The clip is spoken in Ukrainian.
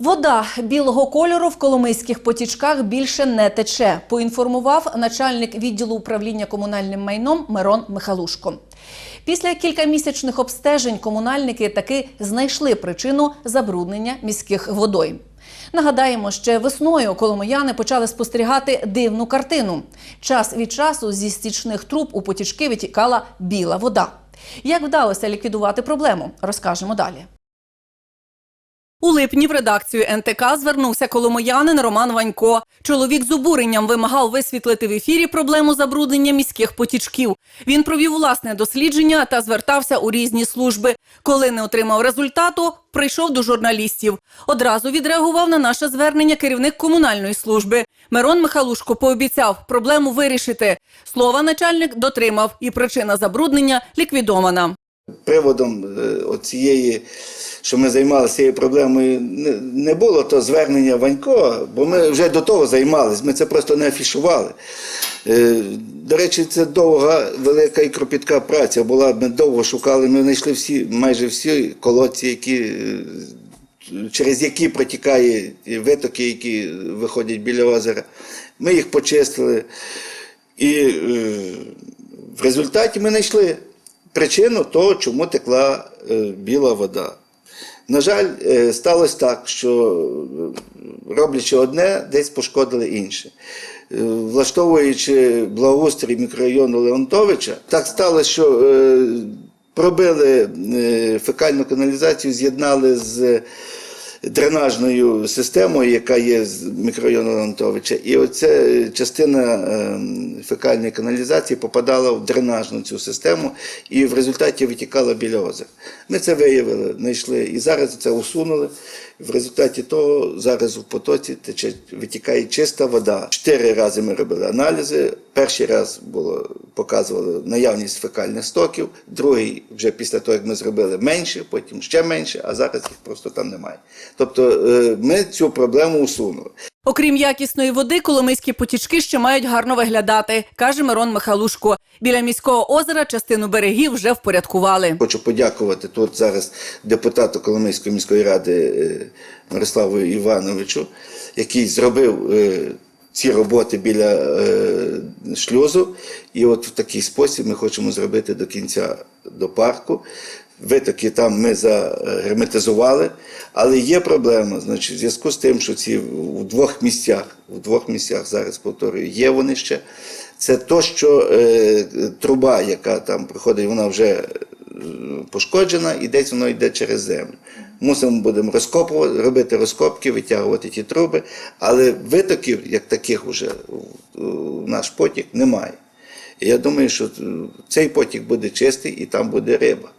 Вода білого кольору в коломийських потічках більше не тече, поінформував начальник відділу управління комунальним майном Мирон Михалушко. Після кількамісячних обстежень комунальники таки знайшли причину забруднення міських водойм. Нагадаємо, ще весною коломияни почали спостерігати дивну картину. Час від часу зі стічних труб у потічки витікала біла вода. Як вдалося ліквідувати проблему, розкажемо далі. У липні в редакцію НТК звернувся коломиянин Роман Ванько. Чоловік з обуренням вимагав висвітлити в ефірі проблему забруднення міських потічків. Він провів власне дослідження та звертався у різні служби. Коли не отримав результату, прийшов до журналістів. Одразу відреагував на наше звернення керівник комунальної служби. Мирон Михалушко пообіцяв проблему вирішити. Слова начальник дотримав, і причина забруднення ліквідована. Приводом е, оцієї, що ми займалися цією проблемою, не, було то звернення Ванько, бо ми вже до того займалися, ми це просто не афішували. Е, До речі, це довга, велика і кропітка праця була. Ми довго шукали, ми знайшли всі, майже всі колодці, які, е, через які протікає витоки, які виходять біля озера. Ми їх почистили. І в результаті ми знайшли причину того, чому текла е, біла вода. На жаль, е, сталося так, що е, роблячи одне, десь пошкодили інше. Влаштовуючи благоустрій мікрорайону Леонтовича, так сталося, що пробили фекальну каналізацію, з'єднали з дренажною системою, яка є з мікрорайону Леонтовича. І оця частина е, фекальної каналізації попадала в дренажну цю систему і в результаті витікала біля озера. Ми це виявили, знайшли і зараз це усунули. В результаті того зараз у потоці тече, витікає чиста вода. Чотири рази ми робили аналізи. Перший раз було показували наявність фекальних стоків, другий вже після того, як ми зробили менше, потім ще менше, а зараз їх просто там немає. Тобто е, ми цю проблему усунули. Окрім якісної води, коломийські потічки ще мають гарно виглядати, каже Мирон Михалушко. Біля міського озера частину берегів вже впорядкували. Хочу подякувати тут зараз депутату Коломийської міської ради е, Мирославу Івановичу, який зробив е, ці роботи біля е, шлюзу. І от в такий спосіб ми хочемо зробити до кінця до парку. Витоки там ми загерметизували, але є проблема. Значить, в зв'язку з тим, що ці в двох місцях, в двох місцях зараз повторюю, є вони ще. Це то, що е, труба, яка там проходить, вона вже е, пошкоджена, і десь воно йде через землю. Мусимо будемо розкопувати, робити розкопки, витягувати ті труби, але витоків, як таких вже в- наш потік, немає. І я думаю, що е, цей потік буде чистий і там буде риба.